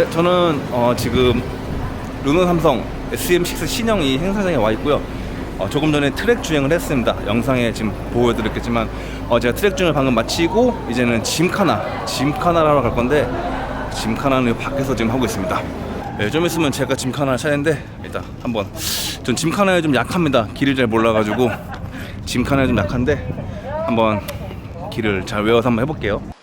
네, 저는 어, 지금 르노 삼성 SM6 신형이 행사장에 와 있고요. 어, 조금 전에 트랙 주행을 했습니다. 영상에 지금 보여드렸겠지만 어, 제가 트랙 주행을 방금 마치고 이제는 짐카나, 짐카나를 하러 갈 건데 짐카나는 밖에서 지금 하고 있습니다. 네, 좀 있으면 제가 짐카나를 차는데 일단 한번 전 짐카나에 좀 약합니다. 길을 잘 몰라가지고 짐카나에 좀 약한데 한번 길을 잘 외워서 한번 해볼게요.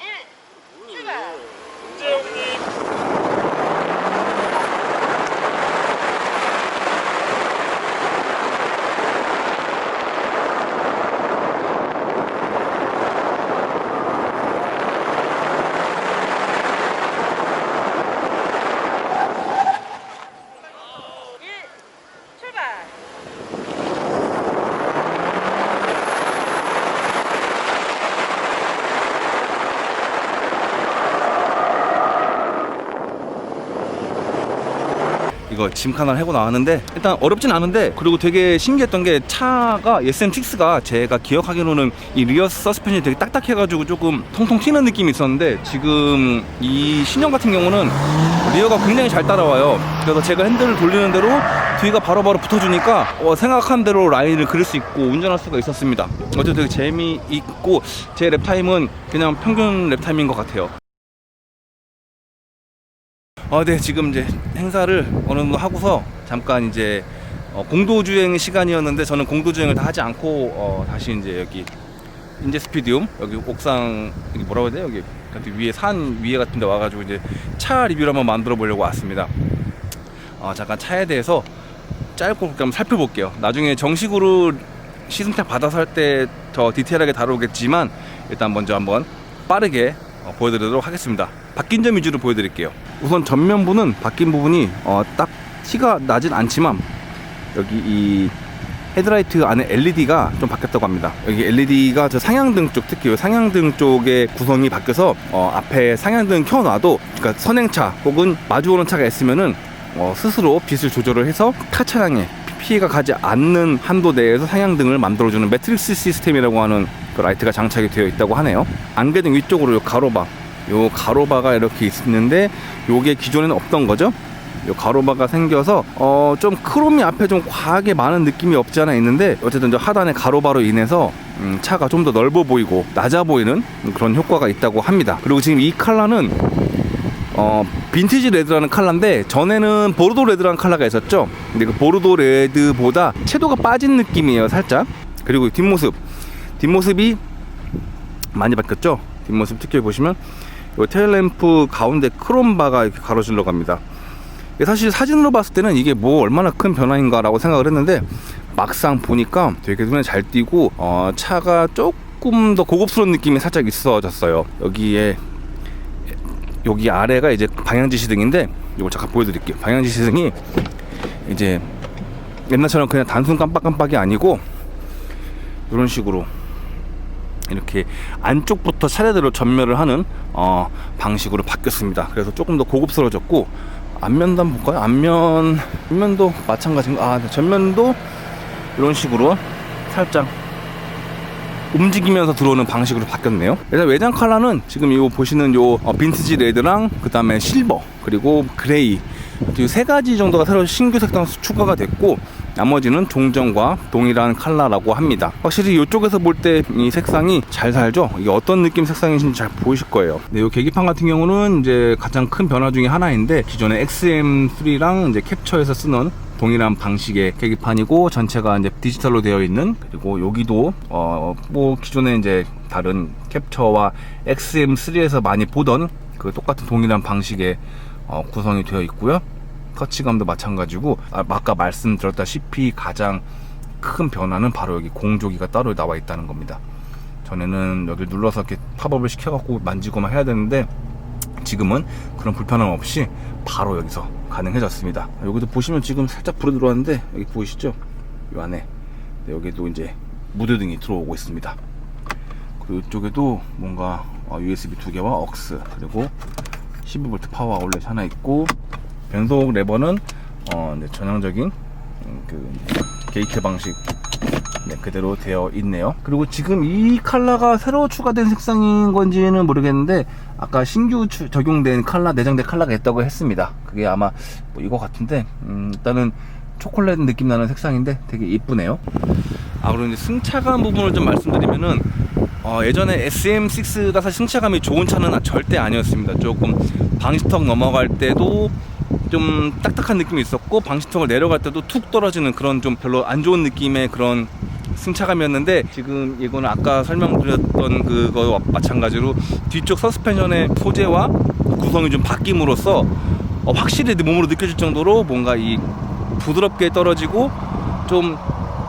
짐칸을 해고 나왔는데 일단 어렵진 않은데 그리고 되게 신기했던 게 차가 SM6가 제가 기억하기로는 이 리어 서스펜션이 되게 딱딱해가지고 조금 통통 튀는 느낌이 있었는데 지금 이 신형 같은 경우는 리어가 굉장히 잘 따라와요. 그래서 제가 핸들을 돌리는 대로 뒤가 바로바로 붙어주니까 어, 생각한 대로 라인을 그릴 수 있고 운전할 수가 있었습니다. 어쨌든 되게 재미있고 제 랩타임은 그냥 평균 랩타임인 것 같아요 어, 네, 지금 이제 행사를 어느 정도 하고서 잠깐 이제 어, 공도주행 시간이었는데 저는 공도주행을 다 하지 않고 어, 다시 이제 여기 인제 스피디움 여기 옥상 여기 뭐라고 해야 돼요 여기 위에 산 위에 같은데 와가지고 이제 차 리뷰를 한번 만들어 보려고 왔습니다. 어, 잠깐 차에 대해서 짧고 굵게 한번 살펴볼게요. 나중에 정식으로 시승차 받아서 할 때 더 디테일하게 다루겠지만 일단 먼저 한번 빠르게 어, 보여드리도록 하겠습니다. 바뀐 점 위주로 보여드릴게요. 우선 전면부는 바뀐 부분이 어, 딱 티가 나진 않지만 여기 이 헤드라이트 안에 LED가 좀 바뀌었다고 합니다. 여기 LED가 저 상향등 쪽 특히 이 상향등 쪽의 구성이 바뀌어서 어, 앞에 상향등 켜놔도 그러니까 선행차 혹은 마주오는 차가 있으면은 어, 스스로 빛을 조절을 해서 타 차량에 피해가 가지 않는 한도 내에서 상향등을 만들어주는 매트릭스 시스템이라고 하는 그 라이트가 장착이 되어 있다고 하네요. 안개등 위쪽으로 요 가로바, 요 가로바가 이렇게 있는데 요게 기존에는 없던 거죠. 요 가로바가 생겨서 어 좀 크롬이 앞에 좀 과하게 많은 느낌이 없지 않아 있는데 어쨌든 저 하단의 가로바로 인해서 음, 차가 좀 더 넓어 보이고 낮아 보이는 그런 효과가 있다고 합니다. 그리고 지금 이 컬러는 어 빈티지 레드라는 컬러인데 전에는 보르도 레드라는 컬러가 있었죠. 근데 그 보르도 레드보다 채도가 빠진 느낌이에요, 살짝. 그리고 뒷모습, 뒷모습이 많이 바뀌었죠. 뒷모습 특히 보시면 이 테일램프 가운데 크롬바가 이렇게 가로질러 갑니다. 사실 사진으로 봤을 때는 이게 뭐 얼마나 큰 변화인가라고 생각을 했는데 막상 보니까 되게 눈에 잘 띄고 어, 차가 조금 더 고급스러운 느낌이 살짝 있어졌어요. 여기에 여기 아래가 이제 방향지시등인데 이걸 잠깐 보여드릴게요. 방향지시등이 이제 옛날처럼 그냥 단순 깜빡깜빡이 아니고 이런 식으로 이렇게 안쪽부터 차례대로 전멸을 하는 어, 방식으로 바뀌었습니다. 그래서 조금 더 고급스러워졌고 앞면도 한번 볼까요? 앞면 앞면도 마찬가지인가? 아, 네. 전면도 이런 식으로 살짝 움직이면서 들어오는 방식으로 바뀌었네요. 일단 외장 컬러는 지금 이 보시는 요 어, 빈티지 레드랑 그 다음에 실버 그리고 그레이 이세 가지 정도가 새로 신규 색상 추가가 됐고 나머지는 종전과 동일한 컬러라고 합니다. 확실히 이쪽에서 볼 때 이 색상이 잘 살죠. 이게 어떤 느낌 색상인지 잘 보이실 거예요. 네, 이 계기판 같은 경우는 이제 가장 큰 변화 중에 하나인데 기존의 XM3랑 이제 캡처에서 쓰는 동일한 방식의 계기판이고 전체가 이제 디지털로 되어 있는 그리고 여기도 어 뭐 기존에 이제 다른 캡처와 XM3에서 많이 보던 그 똑같은 동일한 방식의 어, 구성이 되어 있고요. 터치감도 마찬가지고 아, 아까 말씀드렸다시피 가장 큰 변화는 바로 여기 공조기가 따로 나와 있다는 겁니다. 전에는 여기 눌러서 이렇게 팝업을 시켜갖고 만지고만 해야 되는데 지금은 그런 불편함 없이 바로 여기서 가능해졌습니다. 여기도 보시면 지금 살짝 불이 들어왔는데 여기 보이시죠? 이 안에 네, 여기도 이제 무드등이 들어오고 있습니다. 그리고 이쪽에도 뭔가 어, USB 두 개와 억스 그리고 12V 파워 아울렛 하나 있고 변속 레버는 어, 이제 전형적인 음, 그 게이트 방식 네, 그대로 되어 있네요. 그리고 지금 이 컬러가 새로 추가된 색상인 건지는 모르겠는데 아까 신규 추- 적용된 컬러 내장된 컬러가 있다고 했습니다. 그게 아마 뭐 이거 같은데 음, 일단은 초콜릿 느낌 나는 색상인데 되게 이쁘네요. 아 그리고 이제 승차감 부분을 좀 말씀드리면은 어, 예전에 SM6가 사실 승차감이 좋은 차는 절대 아니었습니다. 조금 방지턱 넘어갈 때도 좀 딱딱한 느낌이 있었고 방지턱을 내려갈 때도 툭 떨어지는 그런 좀 별로 안 좋은 느낌의 그런 승차감이었는데 지금 이거는 아까 설명드렸던 그거와 마찬가지로 뒤쪽 서스펜션의 소재와 구성이 좀 바뀜으로써 어, 확실히 내 몸으로 느껴질 정도로 뭔가 이 부드럽게 떨어지고 좀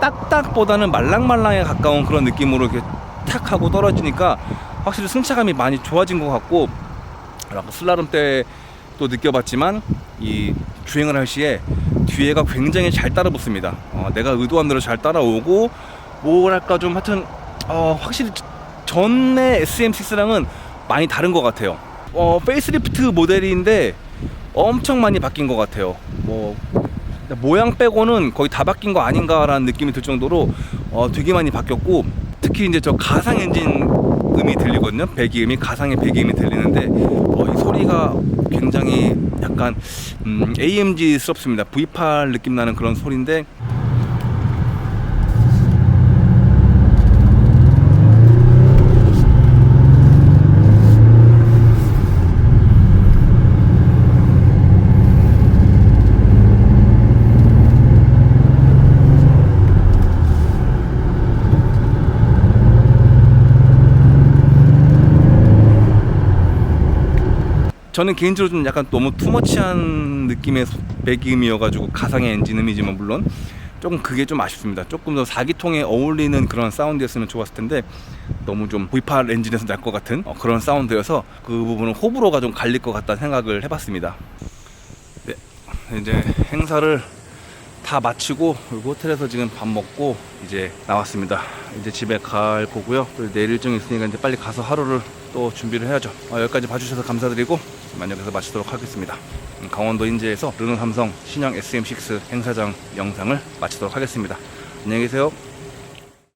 딱딱보다는 말랑말랑에 가까운 그런 느낌으로 이렇게 탁 하고 떨어지니까 확실히 승차감이 많이 좋아진 것 같고 아까 슬라롬 때도 느껴봤지만 이 주행을 할 시에 뒤에가 굉장히 잘 따라 붙습니다. 어, 내가 의도한 대로 잘 따라오고 뭐랄까 좀 하여튼 어, 확실히 전의 SM6랑은 많이 다른 것 같아요. 어, 페이스리프트 모델인데 엄청 많이 바뀐 것 같아요. 뭐 모양 빼고는 거의 다 바뀐 거 아닌가라는 느낌이 들 정도로 어, 되게 많이 바뀌었고 특히 이제 저 가상 엔진 음이 들리거든요. 배기음이 가상의 배기음이 들리는데 어, 이 소리가 굉장히 약간 음, AMG스럽습니다. V8 느낌 나는 그런 소리인데 저는 개인적으로 좀 약간 너무 투머치한 느낌의 소- 배기음이어가지고 가상의 엔진음이지만 물론 조금 그게 좀 아쉽습니다. 조금 더 4기통에 어울리는 그런 사운드였으면 좋았을 텐데 너무 좀 V8 엔진에서 날 것 같은 어, 그런 사운드여서 그 부분은 호불호가 좀 갈릴 것 같다는 생각을 해봤습니다. 네, 이제 행사를 다 마치고 호텔에서 지금 밥 먹고 이제 나왔습니다. 이제 집에 갈 거고요. 또 내일 일정이 있으니까 이제 빨리 가서 하루를 또 준비를 해야죠. 어, 여기까지 봐주셔서 감사드리고 이만 여기서 마치도록 하겠습니다. 음, 강원도 인제에서 르노 삼성 신형 SM6 행사장 영상을 마치도록 하겠습니다. 안녕히 계세요.